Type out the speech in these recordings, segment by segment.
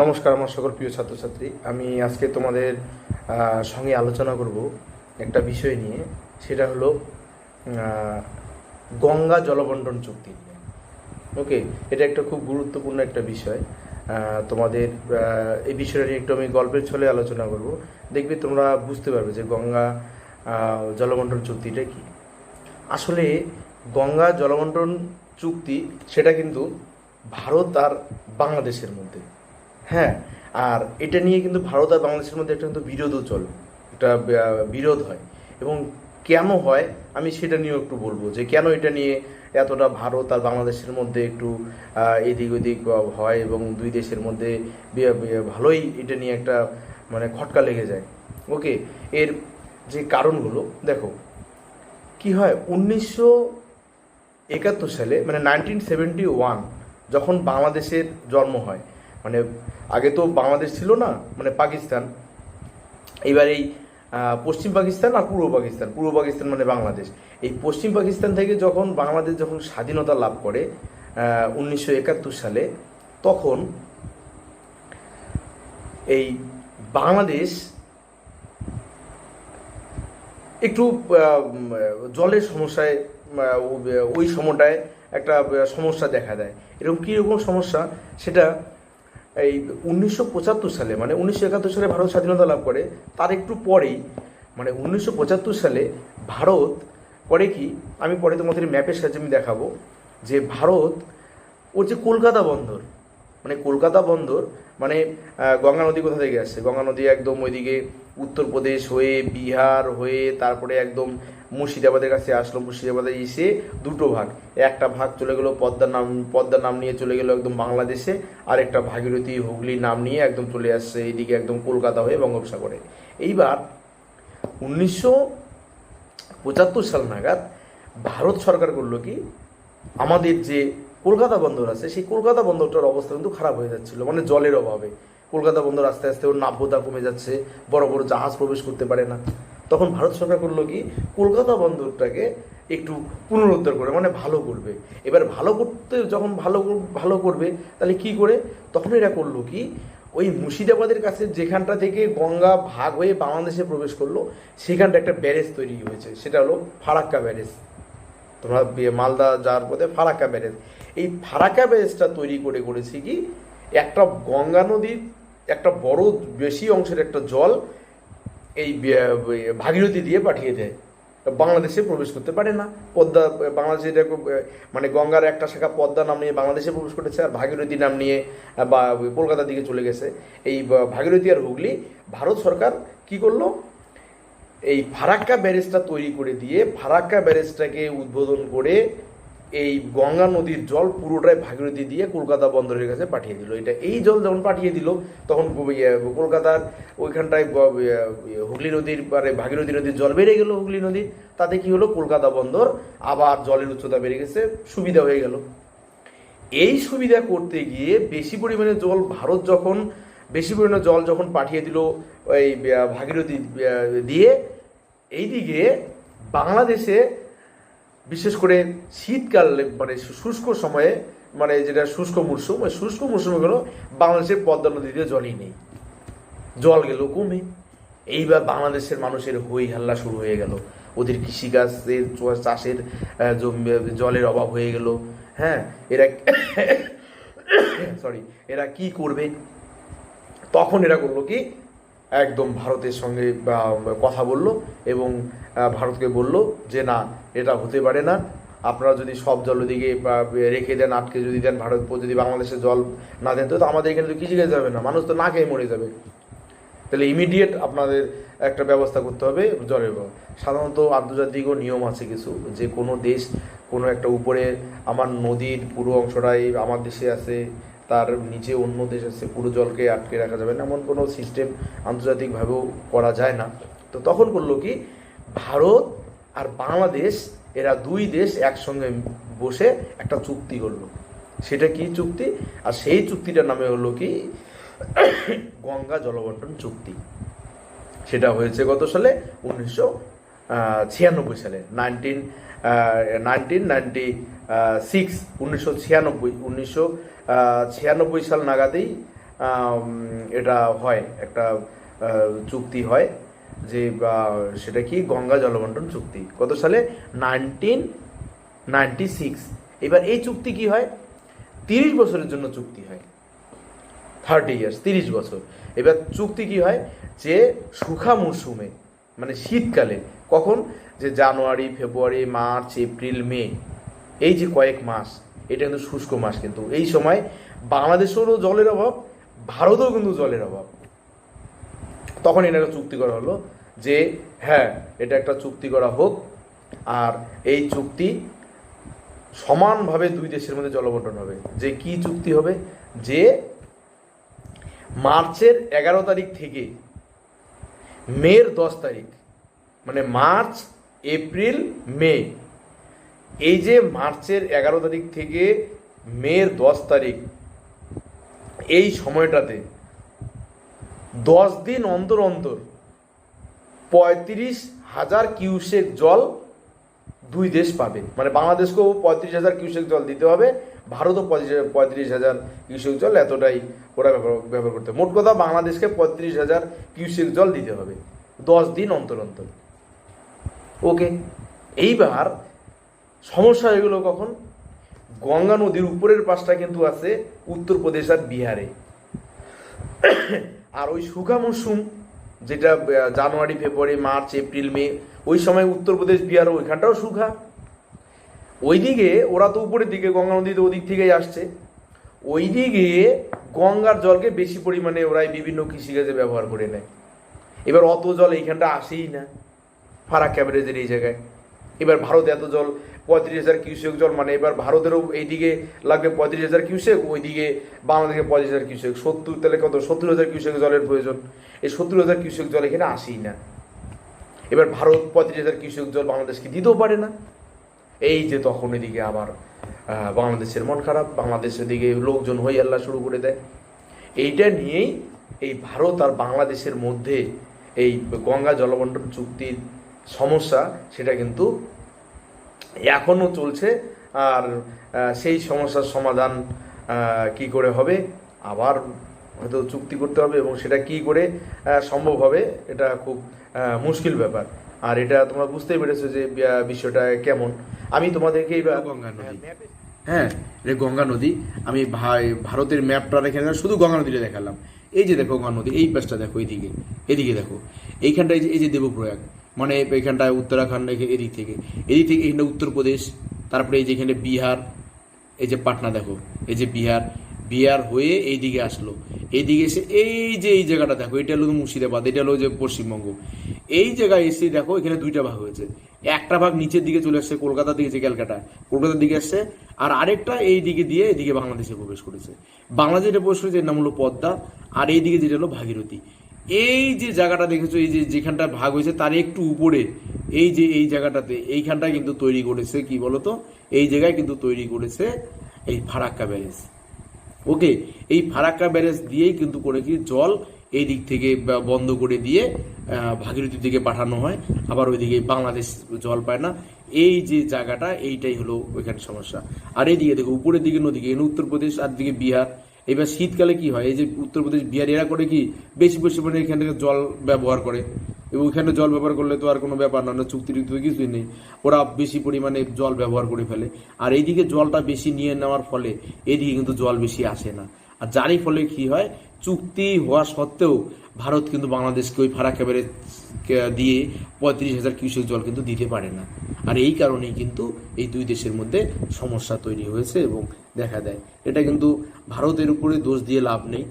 নমস্কার আমার সকল প্রিয় ছাত্রছাত্রী। আমি আজকে তোমাদের সঙ্গে আলোচনা করব একটা বিষয় নিয়ে। সেটা হলো গঙ্গা জলবন্টন চুক্তি ওকে, এটা একটা খুব গুরুত্বপূর্ণ একটা বিষয়। তোমাদের এই বিষয়টা নিয়ে একটু আমি গল্পের ছলে আলোচনা করব। দেখবে তোমরা বুঝতে পারবে যে গঙ্গা জলবন্টন চুক্তিটা কি। আসলে গঙ্গা জলবন্টন চুক্তি, সেটা কিন্তু ভারত আর বাংলাদেশের মধ্যে। হ্যাঁ আর এটা নিয়ে কিন্তু ভারত আর বাংলাদেশের মধ্যে একটা কিন্তু বিরোধও চলে। একটা বিরোধ হয়। এবং কেন হয়, আমি সেটা নিয়েও একটু বলব যে কেন এটা নিয়ে এতটা ভারত আর বাংলাদেশের মধ্যে একটু এদিক ওদিক হয় এবং দুই দেশের মধ্যে ভালোই এটা নিয়ে একটা মানে খটকা লেগে যায়। ওকে এর যে কারণগুলো, দেখো, কি হয়, উনিশশো একাত্তর সালে মানে নাইনটিন সেভেন্টি ওয়ান যখন বাংলাদেশের জন্ম হয় মানে আগে তো বাংলাদেশ ছিল না মানে পাকিস্তান। এবার এই পশ্চিম পাকিস্তান আর পূর্ব পাকিস্তান। পূর্ব পাকিস্তান মানে বাংলাদেশ। এই পশ্চিম পাকিস্তান থেকে যখন বাংলাদেশ যখন স্বাধীনতা লাভ করে উনিশশো একাত্তর সালে, তখন এই বাংলাদেশ একটু জলের সমস্যায় ওই সময়টায় একটা সমস্যা দেখা দেয়। এরকম কীরকম সমস্যা? সেটা এই উনিশশো পঁচাত্তর সালে মানে উনিশশো একাত্তর সালে ভারত স্বাধীনতা লাভ করে, তার একটু পরেই মানে উনিশশো পঁচাত্তর সালে ভারত করে কি, আমি পরে তোমাদের ম্যাপের সাহায্যে আমি দেখাবো, যে ভারত ওর যে কলকাতা বন্দর মানে কলকাতা বন্দর মানে গঙ্গা নদী কোথা থেকে আসছে? গঙ্গা নদী একদম ওইদিকে উত্তরপ্রদেশ হয়ে বিহার হয়ে তারপরে একদম মুর্শিদাবাদের কাছে আসলো। মুর্শিদাবাদে এসে দুটো ভাগ, একটা ভাগ চলে গেলো পদ্মার নাম পদ্মার নাম নিয়ে চলে গেলো একদম বাংলাদেশে আর একটা ভাগীরথী হুগলি নাম নিয়ে একদম চলে আসছে এইদিকে একদম কলকাতা হয়ে বঙ্গোপসাগরে। এইবার উনিশশো পঁচাত্তর সাল নাগাদ ভারত সরকার করল কি? আমাদের যে কলকাতা বন্দর আছে, সেই কলকাতা বন্দরটার অবস্থা কিন্তু খারাপ হয়ে যাচ্ছিল মানে জলের অভাবে। কলকাতা বন্দর আস্তে আস্তে ওর নাব্যতা কমে যাচ্ছে, বড় বড় জাহাজ প্রবেশ করতে পারে না। তখন ভারত সরকার করল কি, কলকাতা বন্দরটাকে একটু পুনরুদ্ধার করে মানে ভালো করবে। এবার ভালো করতে যখন ভালো ভালো করবে, তাহলে কি করে? তখন এরা করল কি, ওই মুর্শিদাবাদের কাছে যেখানটা থেকে গঙ্গা ভাগ হয়ে বাংলাদেশে প্রবেশ করল, সেখানটা একটা ব্যারেজ তৈরি হয়েছে, সেটা হলো ফারাক্কা ব্যারেজ। তোমরা মালদা যাওয়ার পথে ফারাক্কা ব্যারেজ। এই ফারাক্কা ব্যারেজটা তৈরি করে করেছি কি? একটা গঙ্গা নদীর একটা বড় বেশি অংশের একটা জল এই ভাগীরথী দিয়ে পাঠিয়ে দেয়। বাংলাদেশে প্রবেশ করতে পারে না। পদ্মা, বাংলাদেশে এটা মানে গঙ্গার একটা শাখা পদ্মা নাম নিয়ে বাংলাদেশে প্রবেশ করেছে আর ভাগীরথী নাম নিয়ে বা কলকাতার দিকে চলে গেছে। এই ভাগীরথী আর হুগলি, ভারত সরকার কি করল? এই ফারাক্কা ব্যারেজটা তৈরি করে দিয়ে ফারাক্কা ব্যারেজটাকে উদ্বোধন করে এই গঙ্গা নদীর জল পুরোটাই ভাগীরথী দিয়ে কলকাতা বন্দরের কাছে পাঠিয়ে দিল। এটা এই জল যখন পাঠিয়ে দিল তখন ইয়ে, কলকাতার ওইখানটায় ইয়ে, ইয়ে, হুগলি নদীর মানে ভাগীরথী নদীর জল বেড়ে গেল হুগলি নদী। তাতে কি হলো কলকাতা বন্দর আবার জলের উচ্চতা বেড়ে গেছে সুবিধা হয়ে গেল। এই সুবিধা করতে গিয়ে বেশি পরিমাণে জল ভারত যখন বেশি পরিমাণে জল যখন পাঠিয়ে দিল ওই ভাগীরথী দিয়ে এইদিকে বাংলাদেশে বিশেষ করে শীতকাল মানে শুষ্ক সময়ে মানে যেটা শুষ্ক মরশুম, ওই শুষ্ক মরশুমে গেলো বাংলাদেশের পদ্মা নদীতে জলই নেই। জল গেল কমে। এইবার বাংলাদেশের মানুষের হই হাল্লা শুরু হয়ে গেল। ওদের কৃষিকাজের চাষের জলের অভাব হয়ে গেল। হ্যাঁ এরা সরি এরা কি করবে? তখন এরা করল কি? একদম ভারতের সঙ্গে কথা বলল এবং ভারতকে বলল যে, না, এটা হতে পারে না। আপনারা যদি সব জল ওদিকে রেখে দেন, আটকে যদি দেন ভারত, যদি বাংলাদেশে জল না দেন তো আমাদের এখানে তো কৃষিকাজ যাবে না। মানুষ তো না খেয়ে মরে যাবে। তাহলে ইমিডিয়েট আপনাদের একটা ব্যবস্থা করতে হবে জলের। সাধারণত আন্তর্জাতিকও নিয়ম আছে কিছু। যে, কোনো দেশ কোনো একটা উপরে, আমার নদীর পুরো অংশটাই আমার দেশে আছে তার নিচে অন্য দেশ আছে পুরো জলকে আটকে রাখা যাবে না, এমন কোনো সিস্টেম আন্তর্জাতিকভাবেও করা যায় না। তো তখন করল কি, ভারত আর বাংলাদেশ, এরা দুই দেশ একসঙ্গে বসে একটা চুক্তি করল। সেটা কি চুক্তি? আর সেই চুক্তিটার নামে হলো কি, গঙ্গা জলবন্টন চুক্তি। সেটা হয়েছে গত সালে? উনিশশো ছিয়ানব্বই সালে। নাইনটিন নাইনটিন নাইনটি সিক্স, উনিশশো ছিয়ানব্বই উনিশশো ছিয়ানব্বই সাল নাগাদেই এটা হয়, একটা চুক্তি হয় যে সেটা কি, গঙ্গা জলবন্টন চুক্তি। কত সালে? Nineteen ninety six. এবার এই চুক্তি কি হয়? তিরিশ বছরের জন্য চুক্তি হয়। থার্টি ইয়ার্স, তিরিশ বছর। এবার চুক্তি কি হয়? যে সুখা মরশুমে মানে শীতকালে, কখন? যে জানুয়ারি, ফেব্রুয়ারি, মার্চ, এপ্রিল, মে। এই যে কয়েক মাস, এটা কিন্তু শুষ্ক মাস কিন্তু। এই সময় বাংলাদেশেরও জলের অভাব, ভারতেও কিন্তু জলের অভাব। তখন এটা একটা চুক্তি করা হলো যে হ্যাঁ এটা একটা চুক্তি করা হোক, আর এই চুক্তি সমানভাবে দুই দেশের মধ্যে জলবন্টন হবে। যে কি চুক্তি হবে? যে মার্চের এগারো তারিখ থেকে মের দশ তারিখ মানে মার্চ, এপ্রিল, মে এই যে মার্চের এগারো তারিখ থেকে মের দশ তারিখ, এই সময়টাতে দশ দিন অন্তর অন্তর পঁয়ত্রিশ হাজার কিউসেক জল দুই দেশ পাবে মানে বাংলাদেশকেও পঁয়ত্রিশ হাজার কিউসেক জল দিতে হবে, ভারতও পঁয়ত্রিশ পঁয়ত্রিশ হাজার কিউসেক জল, এতটাই ওরা ব্যবহার ব্যবহার করতে। মোট কথা বাংলাদেশকে পঁয়ত্রিশ হাজার কিউসেক জল দিতে হবে, দশ দিন অন্তর অন্তর ওকে, এইবার সমস্যা এগুলো কখন? গঙ্গা নদীর উপরের পাশটা কিন্তু আছে উত্তরপ্রদেশ আর বিহারে। আর ওই শুকা মরশুম, যেটা জানুয়ারি, ফেব্রুয়ারি, মার্চ, এপ্রিল, মে, ওই সময় উত্তরপ্রদেশ বিহার ওইখানটাও শুখা ওইদিকে ওরা তো উপরের দিকে, গঙ্গা নদীতে ওদিক থেকেই আসছে। ওইদিকে গঙ্গার জলকে বেশি পরিমাণে ওরাই বিভিন্ন কৃষিকাজে ব্যবহার করে নেয়। এবার অত জল এইখানটা আসেই না, ফারাক ক্যাভারেজের এই জায়গায়। এবার ভারত এত জল পঁয়ত্রিশ হাজার কিউসেক জল মানে এবার ভারতেরও এইদিকে লাগবে পঁয়ত্রিশ হাজার কিউসেক, ওইদিকে বাংলাদেশে পঁয়ত্রিশ হাজার কিউসেক। সত্তর, তাহলে কত? সত্তর হাজার কিউসেক জলের প্রয়োজন। এই সত্তর হাজার কিউসেক জল এখানে আসেই না। এবার ভারত পঁয়ত্রিশ হাজার কিউসেক জল বাংলাদেশকে দিতেও পারে না। এই যে তখন এদিকে আবার বাংলাদেশের মন খারাপ, বাংলাদেশের দিকে লোকজন হই আল্লাহ শুরু করে দেয়। এইটা নিয়েই এই ভারত আর বাংলাদেশের মধ্যে এই গঙ্গা জলবন্টন চুক্তির সমস্যা, সেটা কিন্তু এখনও চলছে, আর সেই সমস্যার সমাধান কি করে হবে, আবার হয়তো চুক্তি করতে হবে এবং সেটা কি করে সম্ভব হবে, এটা খুব মুশকিল ব্যাপার। আর এটা তোমরা বুঝতেই পেরেছ যে বিষয়টা কেমন। আমি তোমাদেরকে এইবার গঙ্গা নদী। হ্যাঁ এটা গঙ্গা নদী, আমি ভাই- ভারতের ম্যাপটা রেখে শুধু গঙ্গা নদীটা দেখালাম। এই যে দেখো গঙ্গা নদী, এই পাশটা দেখো, এইদিকে এদিকে দেখো। এইখানটা এই যে এই যে দেবপ্রয়াগ মানে এখানটায় উত্তরাখণ্ড এদিক থেকে। এদিক থেকে এখানে উত্তরপ্রদেশ তারপরে এই যে এখানে বিহার, এই যে পাটনা দেখো, এই যে বিহার বিহার হয়ে এইদিকে আসলো। এইদিকে এসে এই যে এই জায়গাটা দেখো, এটা হলো মুর্শিদাবাদ, এটা হলো যে পশ্চিমবঙ্গ। এই জায়গায় এসে দেখো, এখানে দুইটা ভাগ হয়েছে। একটা ভাগ নিচের দিকে চলে আসছে কলকাতা দিকে, যে ক্যালকাটা, কলকাতার দিকে আসছে, আর আরেকটা এই দিকে দিয়ে এদিকে বাংলাদেশে প্রবেশ করেছে। বাংলাদেশে প্রবেশ করেছে, এর নাম হলো পদ্মা, আর এই দিকে যেটা হলো ভাগীরথী। এই যে জায়গাটা দেখেছ এই যে যেখানটা ভাগ হয়েছে তার একটু উপরে এই যে এই জায়গাটাতে এইখানটা কিন্তু তৈরি করেছে কি বলতো? এই জায়গায় কিন্তু তৈরি করেছে এই ফারাক্কা ব্যারেজ। ওকে এই ফারাক্কা ব্যারেজ দিয়েই কিন্তু করে কি জল এই দিক থেকে বন্ধ করে দিয়ে আহ, দিকে পাঠানো হয়। আবার ওইদিকে বাংলাদেশ জল পায় না। এই যে জায়গাটা এইটাই হলো ওইখানে সমস্যা। আর এইদিকে দেখো উপরের দিকে নদীকে উত্তরপ্রদেশ আর দিকে বিহার। এবার শীতকালে কি হয়? এই যে উত্তরপ্রদেশ বিহার, এরা করে কি, বেশি পরিমাণে এখান থেকে জল ব্যবহার করে। এবং ওখানে জল ব্যবহার করলে তো আর কোনো ব্যাপার না চুক্তি টুক্তি কিছুই নেই। ওরা বেশি পরিমাণে জল ব্যবহার করে ফেলে। আর এইদিকে জলটা বেশি নিয়ে নেওয়ার ফলে এদিকে কিন্তু জল বেশি আসে না। আর যারই ফলে কি হয়? চুক্তি হওয়া সত্ত্বেও ভারত কিন্তু বাংলাদেশকে ওই ফারাক এবারে দিয়ে পঁয়ত্রিশ হাজার কিউসেক জল কিন্তু দিতে পারে না। আর এই কারণেই কিন্তু এই দুই দেশের মধ্যে সমস্যা তৈরি হয়েছে এবং দেখা দেয়। এটা কিন্তু ভারতের উপরে দোষ দিয়ে লাভ নেই।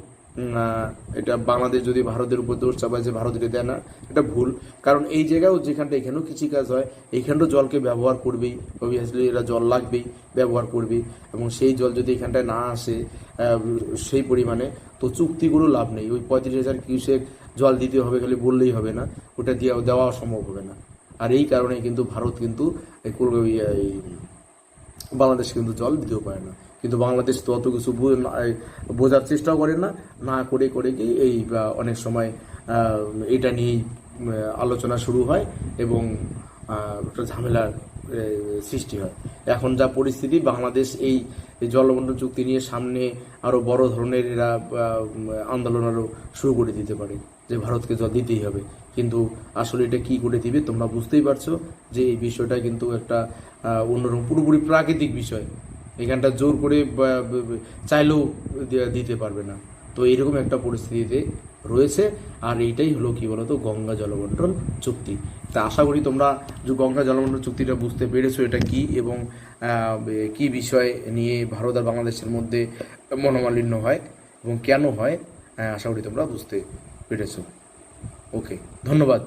এটা বাংলাদেশ যদি ভারতের উপর দোষ চাপায় যে ভারত এটা দেয় না, এটা ভুল। কারণ এই জায়গাও যেখানটা এখানেও কৃষিকাজ হয় এইখানটাও জলকে ব্যবহার করবেই অবভিয়াসলি এরা জল লাগবেই, ব্যবহার করবেই। এবং সেই জল যদি এখানটায় না আসে সেই পরিমাণে তো চুক্তিগুলো লাভ নেই। ওই পঁয়ত্রিশ হাজার কিউসেক জল দিতে হবে খালি বললেই হবে না, ওটা দিয়ে দেওয়া সম্ভব হবে না। আর এই কারণে কিন্তু ভারত কিন্তু বাংলাদেশ কিন্তু জল দিতেও পারে না। কিন্তু বাংলাদেশ তো অত কিছু বোঝার চেষ্টাও করে না। না করে করে কি এই অনেক সময় এটা নিয়েই আলোচনা শুরু হয় এবং একটা ঝামেলার সৃষ্টি হয়। এখন যা পরিস্থিতি, বাংলাদেশ এই জলবন্টন চুক্তি নিয়ে সামনে আরও বড় ধরনের এরা আন্দোলন আরও শুরু করে দিতে পারে, যে ভারতকে জল দিতেই হবে। কিন্তু আসলে এটা কি করে দিবে, তোমরা বুঝতেই পারছ যে এই বিষয়টা কিন্তু একটা অন্যরকম পুরোপুরি প্রাকৃতিক বিষয়। এখানটা জোর করে চাইলেও দিতে পারবে না। তো এইরকম একটা পরিস্থিতিতে রয়েছে, আর এইটাই হলো কি বলতো, গঙ্গা জলবন্টন চুক্তি। তা আশা করি তোমরা যে গঙ্গা জলবন্টন চুক্তিটা বুঝতে পেরেছ এটা কি, এবং কি বিষয় নিয়ে ভারত আর বাংলাদেশের মধ্যে মনোমালিন্য হয়, এবং কেন হয় আশা করি তোমরা বুঝতে পেরেছ। ওকে, ধন্যবাদ।